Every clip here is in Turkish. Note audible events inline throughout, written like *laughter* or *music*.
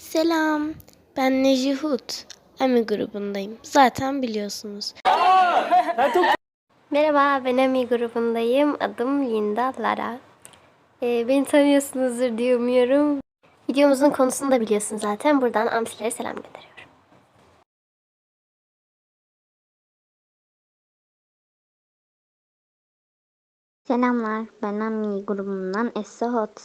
Selam, ben Neji Hut. Ami grubundayım. Zaten biliyorsunuz. Merhaba, ben Ami grubundayım. Adım Linda Lara. Ee, beni tanıyorsunuzdur diye umuyorum. Videomuzun konusunu da biliyorsun zaten. Buradan Amsilere selam gönderiyorum. Selamlar, ben Ami grubundan Esra Hot.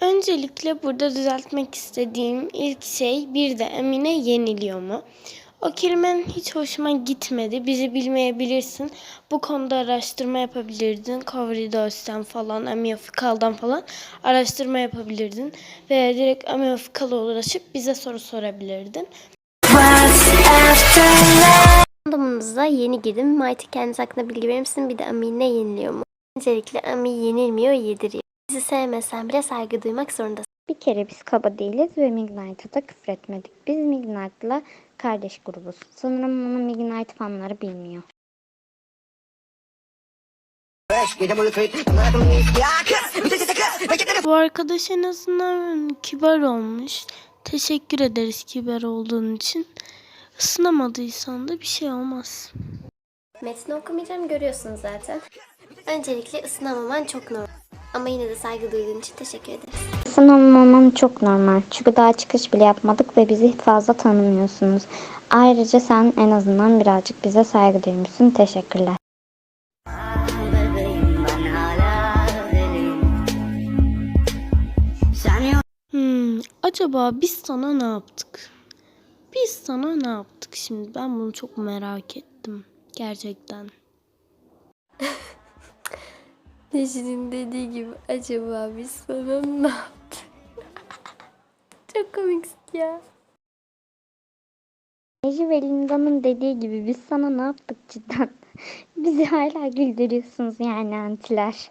Öncelikle burada düzeltmek istediğim ilk şey bir de Emine yeniliyor mu? O kelimenin hiç hoşuma gitmedi. Bizi bilmeyebilirsin. Bu konuda araştırma yapabilirdin. Covridos'tan falan, Amiofikal'dan falan araştırma yapabilirdin. Ve direkt Amiofikal'a ulaşıp bize soru sorabilirdin. Fandom'unuza yeni girdim. Mighty kendisi hakkında bilgi verir misin? Bir de Ami ne yeniliyor mu? Öncelikle Ami yenilmiyor, yediriyor. Bizi sevmesen bile saygı duymak zorundasın. Bir kere biz kaba değiliz ve Midnight'a da küfür etmedik. Biz Midnight'la kardeş grubuz. Sanırım bunu Midnight fanları bilmiyor. Bu arkadaş en azından kibar olmuş. Teşekkür ederiz kibar olduğun için. Isınamadıysan da bir şey olmaz. Metni okumayacağım görüyorsunuz zaten. Öncelikle ısınamaman çok normal. Ama yine de saygı duyduğun için teşekkür ederiz. Sınavmamam çok normal. Çünkü daha çıkış bile yapmadık ve bizi fazla tanımıyorsunuz. Ayrıca sen en azından birazcık bize saygı duymuşsun. Teşekkürler. Hmm, acaba biz sana ne yaptık? Biz sana ne yaptık şimdi? Ben bunu çok merak ettim. Gerçekten. *laughs* Neşe'nin dediği gibi acaba biz sana ne yaptık? *laughs* Çok komiksin ya. Neji ve Linda'nın dediği gibi biz sana ne yaptık cidden? *laughs* Bizi hala güldürüyorsunuz yani antiler.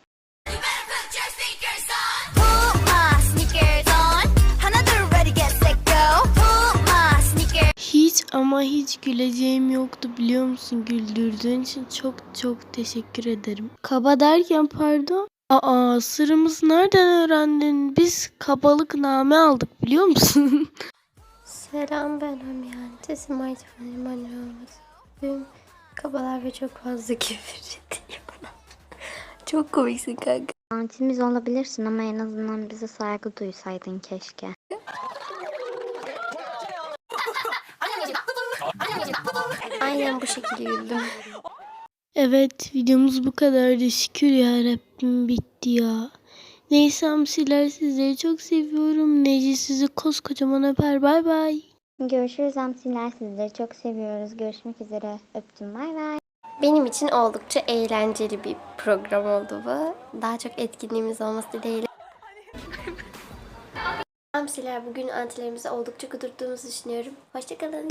Ama hiç güleceğim yoktu biliyor musun? Güldürdüğün için çok çok teşekkür ederim. Kaba derken pardon. Aa sırrımızı nereden öğrendin? Biz kabalık name aldık biliyor musun? *laughs* Selam ben Amiyan. Sesim Mighty Fan'ın anne. Benim kabalar ve çok fazla *laughs* küfür ediyorum. çok komiksin kanka. Antimiz olabilirsin ama en azından bize saygı duysaydın keşke. Aynen bu şekilde güldüm. Evet videomuz bu kadardı. Şükür ya Rabbim bitti ya. Neyse hamsiler sizleri çok seviyorum. Neci sizi koskocaman öper. Bay bay. Görüşürüz amsiler sizleri çok seviyoruz. Görüşmek üzere. Öptüm bay bay. Benim için oldukça eğlenceli bir program oldu bu. Daha çok etkinliğimiz olması dileğiyle. Hamsiler bugün antilerimizi oldukça kudurttuğumuzu düşünüyorum. Hoşçakalın.